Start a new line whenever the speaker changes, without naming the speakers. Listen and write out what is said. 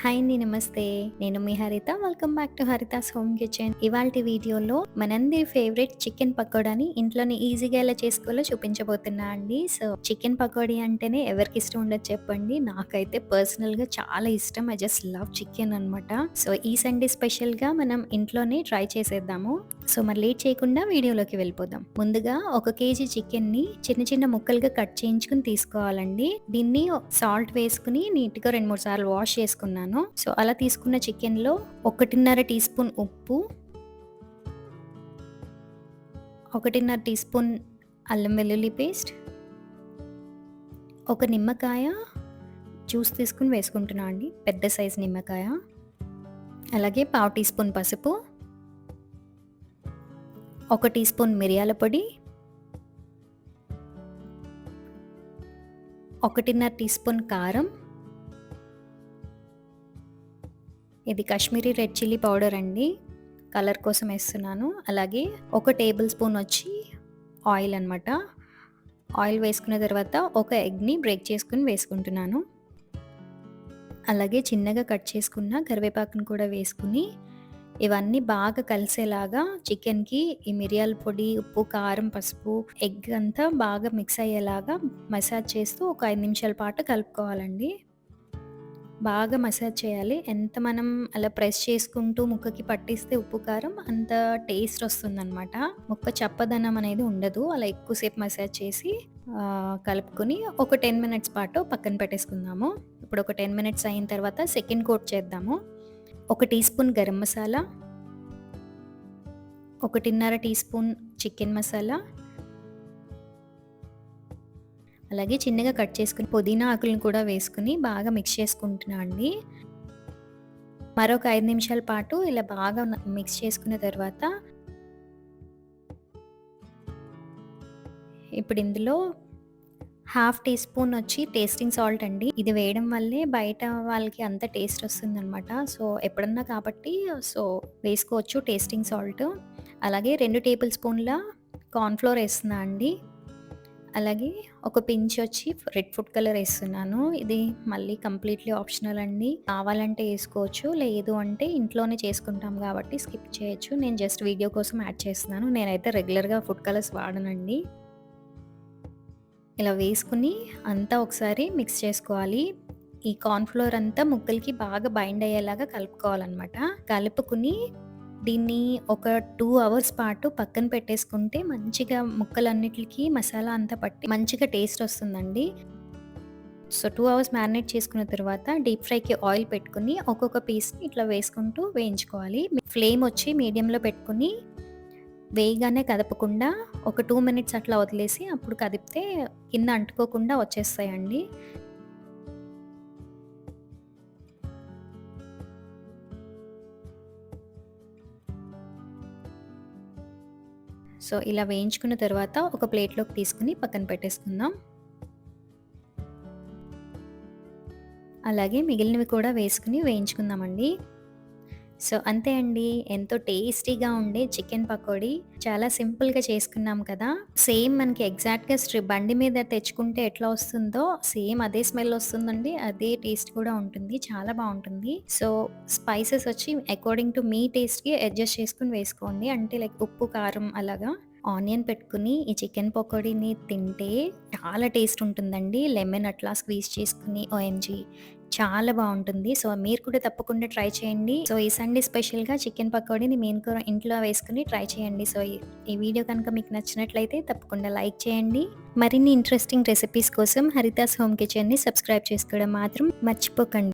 Hi అండి నమస్తే నేను మీ Haritha welcome back to Haritha's home kitchen ఇవాళ వీడియోలో మనందరి ఫేవరెట్ చికెన్ పకోడాని ఇంట్లోనే ఈజీగా ఎలా చేసుకోవాలో చూపించబోతున్నా అండి. సో చికెన్ పకోడీ అంటేనే ఎవరికి ఇష్టం ఉండదు చెప్పండి. నాకైతే పర్సనల్గా చాలా ఇష్టం. ఐ జస్ట్ లవ్ చికెన్ అనమాట సో ఈ సండే స్పెషల్గా మనం ఇంట్లోనే ట్రై చేసేద్దాము. సో మరి లేట్ చేయకుండా వీడియోలోకి వెళ్ళిపోదాం. ముందుగా ఒక కేజీ చికెన్ని చిన్న చిన్న ముక్కలుగా కట్ చేయించుకుని తీసుకోవాలండి. దీన్ని సాల్ట్ వేసుకుని నీట్గా రెండు మూడు సార్లు వాష్ చేసుకున్నాను. సో అలా తీసుకున్న చికెన్లో ఒకటిన్నర టీ స్పూన్ ఉప్పు ఒకటిన్నర టీ స్పూన్ అల్లం వెల్లుల్లి పేస్ట్ ఒక నిమ్మకాయ జ్యూస్ తీసుకుని వేసుకుంటున్నా అండి. పెద్ద సైజ్ నిమ్మకాయ. అలాగే పావు టీ స్పూన్ పసుపు ఒక టీ స్పూన్ మిరియాల పొడి ఒకటిన్నర టీ స్పూన్ కారం ఇది కాశ్మీరీ రెడ్ చిల్లీ పౌడర్ అండి. కలర్ కోసం వేస్తున్నాను. అలాగే ఒక టేబుల్ స్పూన్ వచ్చి ఆయిల్ అనమాట ఆయిల్ వేసుకున్న తర్వాత ఒక ఎగ్ని బ్రేక్ చేసుకుని వేసుకుంటున్నాను. అలాగే చిన్నగా కట్ చేసుకున్న కరివేపాకును కూడా వేసుకుని ఇవన్నీ బాగా కలిసేలాగా చికెన్కి ఈ మిరియాల పొడి ఉప్పు కారం పసుపు ఎగ్ అంతా బాగా మిక్స్ అయ్యేలాగా మసాజ్ చేస్తూ ఒక ఐదు నిమిషాల పాటు కలుపుకోవాలండి. బాగా మసాజ్ చేయాలి. ఎంత మనం అలా ప్రెస్ చేసుకుంటూ ముక్కకి పట్టిస్తే ఉప్పు కారం అంత టేస్ట్ వస్తుందన్నమాట. ముక్క చప్పదనం అనేది ఉండదు. అలా ఎక్కువసేపు మసాజ్ చేసి కలుపుకొని ఒక టెన్ మినిట్స్ పాటు పక్కన పెట్టేసుకుందాము. ఇప్పుడు ఒక టెన్ మినిట్స్ అయిన తర్వాత సెకండ్ కోట్ చేద్దాము. ఒక టీ స్పూన్ గరం మసాలా ఒకటిన్నర టీ స్పూన్ చికెన్ మసాలా అలాగే చిన్నగా కట్ చేసుకుని పుదీనా ఆకులను కూడా వేసుకుని బాగా మిక్స్ చేసుకుంటున్నా అండి. మరొక ఐదు నిమిషాల పాటు ఇలా బాగా మిక్స్ చేసుకున్న తర్వాత ఇప్పుడు ఇందులో హాఫ్ టీ స్పూన్ వచ్చి టేస్టింగ్ సాల్ట్ అండి. ఇది వేయడం వల్లే బయట వాళ్ళకి అంత టేస్ట్ వస్తుందన్నమాట. సో ఎప్పుడన్నా కాబట్టి సో వేసుకోవచ్చు టేస్టింగ్ సాల్ట్ అలాగే రెండు టేబుల్ స్పూన్ల కార్న్ఫ్లోర్ వేస్తున్నా అండి. అలాగే ఒక పించ్ వచ్చి రెడ్ ఫుడ్ కలర్ వేస్తున్నాను. ఇది మళ్ళీ కంప్లీట్లీ ఆప్షనల్ అండి. కావాలంటే వేసుకోవచ్చు లేదు అంటే ఇంట్లోనే చేసుకుంటాం కాబట్టి స్కిప్ చేయొచ్చు. నేను జస్ట్ వీడియో కోసం యాడ్ చేస్తున్నాను. నేనైతే రెగ్యులర్గా ఫుడ్ కలర్స్ వాడనండి. ఇలా వేసుకుని అంతా ఒకసారి మిక్స్ చేసుకోవాలి. ఈ కార్న్ఫ్లోర్ అంతా ముక్కలకి బాగా బైండ్ అయ్యేలాగా కలుపుకోవాలన్నమాట. కలుపుకుని దీన్ని ఒక టూ అవర్స్ పాటు పక్కన పెట్టేసుకుంటే మంచిగా ముక్కలన్నిటికి మసాలా అంతా పట్టి మంచిగా టేస్ట్ వస్తుందండి. సో టూ అవర్స్ మ్యారినేట్ చేసుకున్న తర్వాత డీప్ ఫ్రైకి ఆయిల్ పెట్టుకుని ఒక్కొక్క పీస్ని ఇట్లా వేసుకుంటూ వేయించుకోవాలి. ఫ్లేమ్ వచ్చి మీడియంలో పెట్టుకుని వేయగానే కదపకుండా ఒక టూ మినిట్స్ అట్లా వదిలేసి అప్పుడు కదిపితే కింద అంటుకోకుండా వచ్చేస్తాయండి. సో ఇలా వేయించుకున్న తర్వాత ఒక ప్లేట్లోకి తీసుకుని పక్కన పెట్టేసుకుందాం. అలాగే మిగిలినవి కూడా వేసుకుని వేయించుకుందామండి. సో అంతే అండి. ఎంతో టేస్టీగా ఉండే చికెన్ పకోడీ. చాలా సింపుల్గా చేసుకున్నాం కదా. సేమ్ మనకి ఎగ్జాక్ట్గా స్ట్రి బండి మీద తెచ్చుకుంటే ఎట్లా వస్తుందో సేమ్ అదే స్మెల్ వస్తుందండి. అదే టేస్ట్ కూడా ఉంటుంది. చాలా బాగుంటుంది. సో స్పైసెస్ వచ్చి అకార్డింగ్ టు మీ టేస్ట్కి అడ్జస్ట్ చేసుకుని వేసుకోండి. అంటే లైక్ ఉప్పు కారం అలాగా. ఆనియన్ పెట్టుకుని ఈ చికెన్ పకోడీని తింటే చాలా టేస్ట్ ఉంటుందండి. లెమన్ అట్లా స్క్వీజ్ చేసుకుని ఓఎంజీ చాలా బాగుంటుంది. సో మీరు కూడా తప్పకుండా ట్రై చేయండి. సో ఈ సండే స్పెషల్గా చికెన్ పకోడీని మెయిన్ కూడా ఇంట్లో వేసుకుని ట్రై చేయండి. సో ఈ వీడియో కనుక మీకు నచ్చినట్లయితే తప్పకుండా లైక్ చేయండి. మరిన్ని ఇంట్రెస్టింగ్ రెసిపీస్ కోసం హరితాస్ హోమ్ కిచెన్ని సబ్స్క్రైబ్ చేసుకోవడం మాత్రం మర్చిపోకండి.